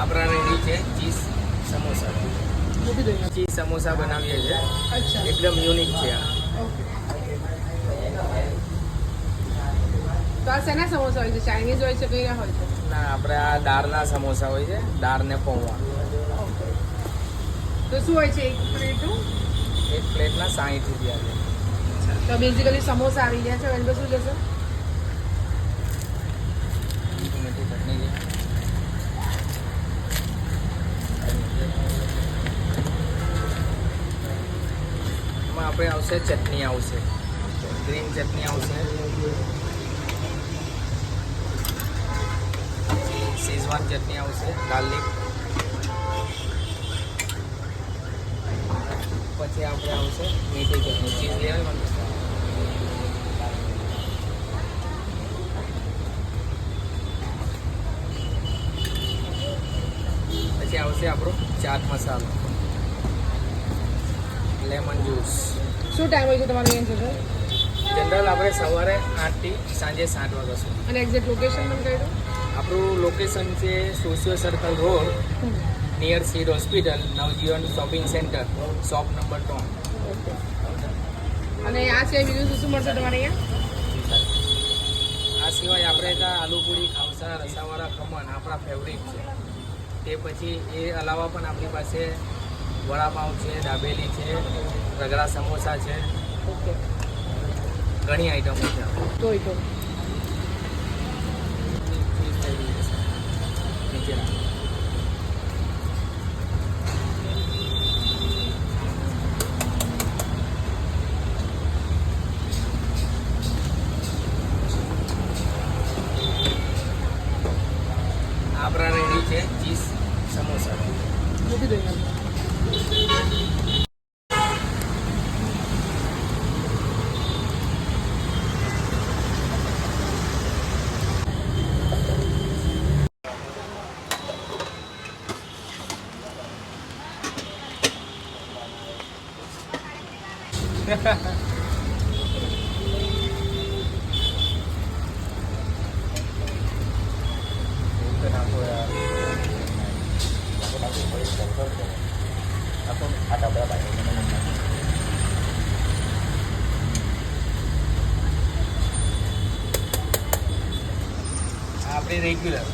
આપણા રેડી છે cheese samosa. Cheese samosa બનાવીએ છીએ. અચ્છા. એકદમ યુનિક છે આ. તો આ શેના સમોસા હોય છે? ચાઇનીઝ હોય છે કયા હોય છે? ના આપણે આ દાળના સમોસા હોય છે દાળ ને પૌવા તો શું હોય છે? એક પ્લેટનું એક પ્લેટના સાહીઠ રૂપિયા છે. તો બેઝિકલી સમોસા આવી ગયા છે. પર શું જશે મીઠી ચટણી છે એમાં આપણે આવશે, ચટણી આવશે. ગ્રીન ચટણી આવશે. શેઝવાન ચટણી આવશે, ગાર્લિક. પછી આપણે આવશે મીઠી ચટણી, ચીઝ લેવા મને પછી આવશે આપણો ચાટ મસાલો. લેમન જ્યુસ શું ટાઈમ હોય છે તમારે અહીં જશે જનરલ આપણે સવારે આઠથી સાંજે સાત વાગ્યા સુધી. અને એક્ઝેક્ટ લોકેશન પણ કહી દો. આપણું લોકેશન છે socio circle road near seed hospital Navjivan shopping centre shop number ત્રણ અને આ સિવાય બીજું શું શું મળશે તમારે અહીંયા? આ સિવાય આપણે ત્યાં આલુપુરી ખાવસા રસાવાળા ખમણ આપણા ફેવરિટ છે. તે પછી એ અલાવા પણ આપણી પાસે વડાપાઉં છે દાબેલી છે રગડા સમોસા છે. ઓકે. ઘણી આઈટમો છે. તોય તો. આપણા રેડી છે ચીઝ સમોસા. મૂકી દઈએ આપણી રેગ્યુલર